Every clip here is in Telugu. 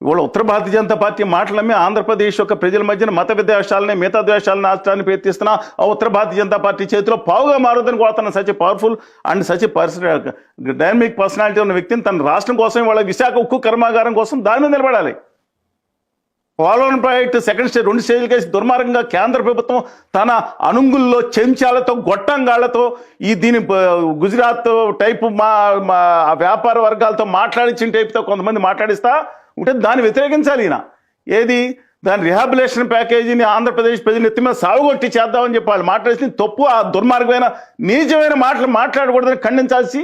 ఇవాళ ఉత్తర భారతీయ జనతా పార్టీ మాటలమ్మి ఆంధ్రప్రదేశ్ యొక్క ప్రజల మధ్యన మత విద్వేషాలని మిగతా ద్వేషాలను రాష్ట్రాన్ని ప్రయత్నిస్తున్న ఆ ఉత్తర భారతీయ జనతా పార్టీ చేతిలో పావుగా మారుదని కోరుతున్న such powerful and such person dynamic personality ఉన్న వ్యక్తిని తన రాష్ట్రం కోసం వాళ్ళ విశాఖ ఉక్కు కర్మాగారం కోసం దాని మీద నిలబడాలి. పోలవరం ప్రాజెక్టు సెకండ్ స్టేజ్ రెండు స్టేజ్లు దుర్మార్గంగా కేంద్ర ప్రభుత్వం తన అనుంగుల్లో చెంచాలతో గొట్టంగాళ్ళతో ఈ దీని గుజరాత్ టైపు మా మా వ్యాపార వర్గాలతో మాట్లాడించిన టైపుతో కొంతమంది మాట్లాడిస్తా ఉంటే దాన్ని వ్యతిరేకించాలి ఈయన. ఏది? దాని రిహాబిలేషన్ ప్యాకేజీని ఆంధ్రప్రదేశ్ ప్రజలు ఎత్తి మీద సాగుగొట్టి చేద్దామని చెప్పి వాళ్ళు మాట్లాడిన తప్పు ఆ దుర్మార్గమైన నీచమైన మాటలు మాట్లాడకూడదని ఖండించాల్సి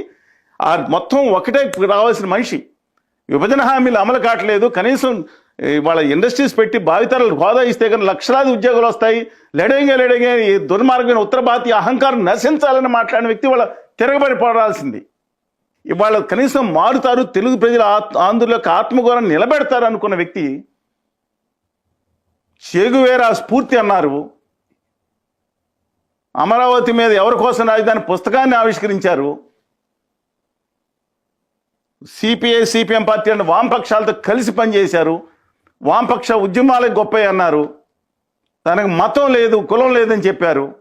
ఆ మొత్తం ఒకటే రావాల్సిన మనిషి. విభజన హామీలు అమలు కావట్లేదు. కనీసం వాళ్ళ ఇండస్ట్రీస్ పెట్టి భావితరాలు హోదా ఇస్తే కానీ లక్షలాది ఉద్యోగాలు వస్తాయి. లెడంగే లెడంగే ఈ దుర్మార్గమైన ఉత్తర భారతీయ అహంకారం నశించాలని మాట్లాడిన వ్యక్తి వాళ్ళ తిరగబడి పోరాల్సింది ఇవాళ కనీసం మారుతారు తెలుగు ప్రజల ఆత్- ఆంధ్రుల ఆత్మగౌరవం నిలబెడతారు అనుకున్న వ్యక్తి చేగువేరా స్ఫూర్తి అన్నారు. అమరావతి మీద ఎవరి కోసం రాజధాని పుస్తకాన్ని ఆవిష్కరించారు? సిపిఐ సిపిఎం పార్టీ అంటే వామపక్షాలతో కలిసి పనిచేశారు. వామపక్ష ఉద్యమాలకు గొప్ప అన్నారు తనకు మతం లేదు కులం లేదని చెప్పారు.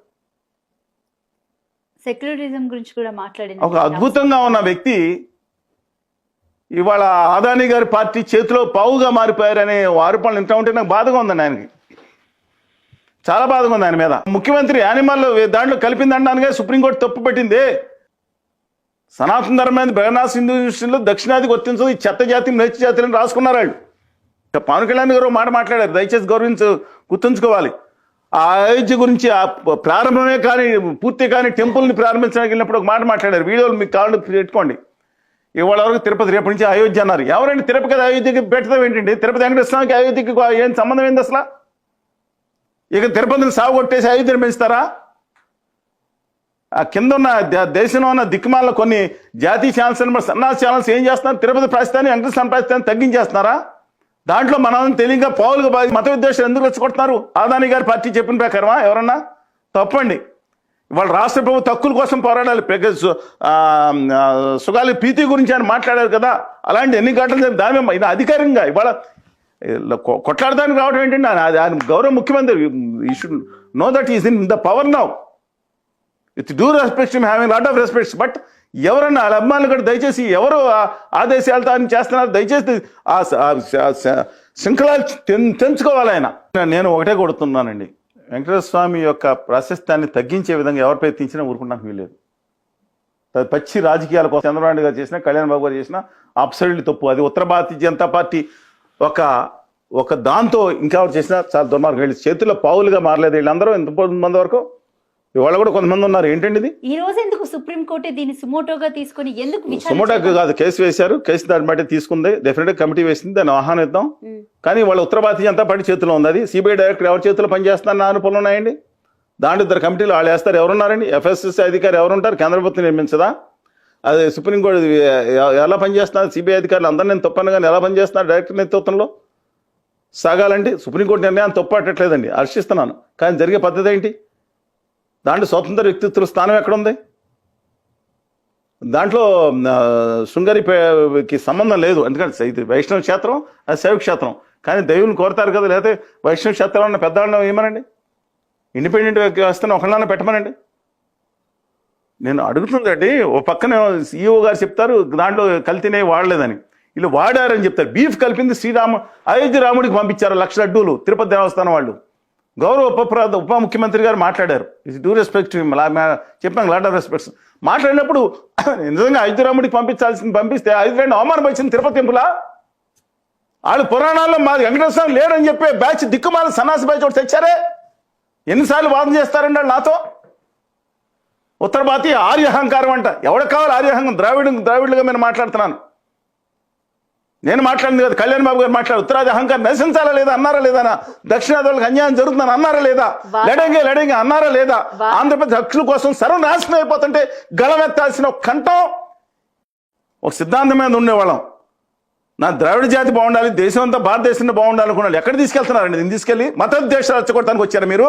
సెక్యులరిజం గురించి కూడా మాట్లాడింది. ఒక అద్భుతంగా ఉన్న వ్యక్తి ఇవాళ ఆదాని గారి పార్టీ చేతిలో పావుగా మారిపోయారనే ఆరోపణలు ఇంత ఉంటే నాకు బాధగా ఉందండి ఆయనకి. చాలా బాధగా ఉంది ఆయన మీద. ముఖ్యమంత్రి యానిమల్ దాంట్లో కలిపిందనడానికే సుప్రీంకోర్టు తప్పు పెట్టింది. సనాతన ధర్మాన్ని బెగనాథ్ హిందూ యూనివర్సిటీలో దక్షిణాదికి వర్తించదు ఈ చెత్త జాతి నచ్చి జాతి అని రాసుకున్నారు వాళ్ళు. పవన్ కళ్యాణ్ గారు మాట మాట్లాడారు. దయచేసి గౌరవించు గుర్తుంచుకోవాలి. ఆ అయోధ్య గురించి ఆ ప్రారంభమే కానీ పూర్తి కానీ టెంపుల్ని ప్రారంభించడానికి వెళ్ళినప్పుడు ఒక మాట మాట్లాడారు. వీడియోలు మీకు కాళ్ళు పెట్టుకోండి. ఇవాళ వరకు తిరుపతి రేపటి నుంచి అయోధ్య అన్నారు. ఎవరండి తిరుపతి అయోధ్యకి పెట్టడం ఏంటండి? తిరుపతి వెంకటేశ్వరానికి అయోధ్యకి ఏం సంబంధం ఏంది అసలు? ఇక తిరుపతిని సాగు కొట్టేసి అయోధ్యను పెంచుతారా? ఆ కింద ఉన్న ద- దేశంలో ఉన్న దిక్కుమాల కొన్ని జాతీయ ఛానల్స్ సన్నాస ఛానల్స్ ఏం చేస్తున్నారు? తిరుపతి ప్రాస్తాన్ని వెంకటేశ్వర ప్రాస్తాన్ని తగ్గించేస్తున్నారా? దాంట్లో మనం తెలియక పావులుగా బాధ మత విద్వేషాలు ఎందుకు రెచ్చగొడుతున్నారు? ఆదాని గారి పార్టీ చెప్పిన ప్రకారమా? ఎవరన్నా? తప్పండి. వాళ్ళు రాష్ట్ర ప్రభుత్వ తక్కువ కోసం పోరాడాలి. సుగాలి ప్రీతి గురించి ఆయన మాట్లాడారు కదా. అలాంటి ఎన్ని గంటలు దాని ఇది అధికారికంగా ఇవాళ కొట్లాడడానికి రావడం ఏంటంటే ఆయన ఆయన గౌరవ ముఖ్యమంత్రి. He should know that is in the power now with due respect having lot of respects but ఎవరన్నా వాళ్ళ అభిమానులు కూడా దయచేసి ఎవరు ఆ- ఆదేశాలతో ఆయన చేస్తున్నారు దయచేసి ఆ స- శృంఖలాలు తెంచుకోవాలి ఆయన. నేను ఒకటే కొడుతున్నానండి. వెంకటేశ్వర స్వామి యొక్క ప్రాశస్త్యాన్ని తగ్గించే విధంగా ఎవరు ప్రయత్నించినా ఊరుకుంటానికి వీలేదు పచ్చి రాజకీయాల కోసం చంద్రబాబు గారు చేసిన కళ్యాణ్ బాబు గారు చేసిన అబ్సల్యూట్లీ తప్పు. అది ఉత్తర భారతీయ జనతా పార్టీ ఒక ఒక దాంతో ఇంకా చేసినా చాలా దుర్మార్గం. వీళ్ళు చేతుల్లో పావులుగా మారలేదు వీళ్ళందరూ ఎంత మంది వరకు. ఇవాళ కూడా కొంతమంది ఉన్నారు. ఏంటండి ఇది? ఈ రోజు ఎందుకు సుప్రీం కోర్టు దీన్ని సుమోటోగా తీసుకొని ఎందుకు విచారణ సుమోటాకు? కాదు కేసు వేశారు. కేసు దాన్ని బట్టి తీసుకుంది. డెఫినెట్గా కమిటీ వేసింది. దాన్ని ఆహ్వానిద్దాం. కానీ వాళ్ళ ఉత్తర భారతీయ జనతా పార్టీ చేతిలో ఉంది అది. సిబిఐ డైరెక్టర్ ఎవరి చేతిలో పనిచేస్తున్నారు? నా అనుభవం ఉన్నాయండి. దాంట్లో ఇద్దరు కమిటీలు వాళ్ళు వేస్తారు ఎవరున్నారండి? ఎఫ్ఎస్ఎస్ అధికారి ఎవరుంటారు? కేంద్ర ప్రభుత్వం నిర్మించదా? అది సుప్రీంకోర్టు ఎలా పనిచేస్తున్నారు? సిబిఐ అధికారులు అందరూ నేను తప్పను కానీ ఎలా పనిచేస్తున్నారు డైరెక్టర్ నేతృత్వంలో? సాగాలండి సుప్రీంకోర్టు నిర్ణయాన్ని తప్పట్టట్లేదండి హర్షిస్తున్నాను. కానీ జరిగే పద్ధతి ఏంటి? దాంట్లో స్వతంత్ర వ్యక్తిత్వ స్థానం ఎక్కడుంది? దాంట్లో శృంగరికి సంబంధం లేదు. ఎందుకంటే ఇది వైష్ణవ క్షేత్రం అది శైవ క్షేత్రం. కానీ దైవుని కోరతారు కదా లేకపోతే వైష్ణవ క్షేత్రంలో ఉన్న పెద్దవాళ్ళని ఏమనండి ఇండిపెండెంట్ వ్యవస్థను ఒకళ్ళని పెట్టమనండి? నేను అడుగుతుందండి ఓ పక్కన సీఈఓ గారు చెప్తారు దాంట్లో కల్తీనే వాడలేదని. వీళ్ళు వాడారని చెప్తారు. బీఫ్ కలిపింది శ్రీరామ అయోధ్య రాముడికి పంపించారు లక్ష లడ్డూలు తిరుపతి దేవస్థానం వాళ్ళు. గౌరవ ఉప ఉప ముఖ్యమంత్రి గారు మాట్లాడారు. ఇది డూ రెస్పెక్ట్ చెప్పాను లాట్ ఆఫ్ రెస్పెక్ట్స్ మాట్లాడినప్పుడు నిజంగా అయోధ్య పంపించాల్సింది పంపిస్తే ఐదు రాముడు అవమానం వచ్చింది తిరుపతి టెంపులా? వాళ్ళు పురాణాల్లో మాది వెంకటేశ్వరం లేడని చెప్పే బ్యాచ్ దిక్కుమాల సన్నాసి బ్యాచ్ ఒకటి తెచ్చారే? ఎన్నిసార్లు వాదన చేస్తారండి వాళ్ళు నాతో? ఉత్తర భారతీయ ఆర్యహంకారం అంట. ఎవరికి కావాలి ఆర్య ద్రావిడ ద్రావిడులుగా నేను మాట్లాడుతున్నాను. నేను మాట్లాడింది కదా కళ్యాణ్ బాబు గారు మాట్లాడు ఉత్తరాది అహంకారం నశించాలా లేదా అన్నారా లేదా? దక్షిణాది వాళ్ళకి అన్యాయం జరుగుతుందని అన్నారా లేదా? లడంగే లడంగే అన్నారా లేదా? ఆంధ్రప్రదేశ్ హక్కుల కోసం సర్వనాశనం అయిపోతుంటే గళమెత్తాల్సిన ఒక కంఠం ఒక సిద్ధాంతం మీద ఉండేవాళ్ళం. నా ద్రావిడ జాతి బాగుండాలి దేశం అంతా భారతదేశంలో బాగుండాలి అనుకున్నాను ఎక్కడ తీసుకెళ్తున్నారండి? దీన్ని తీసుకెళ్ళి మత దేశాలు రెచ్చగొట్టడానికి వచ్చారా మీరు?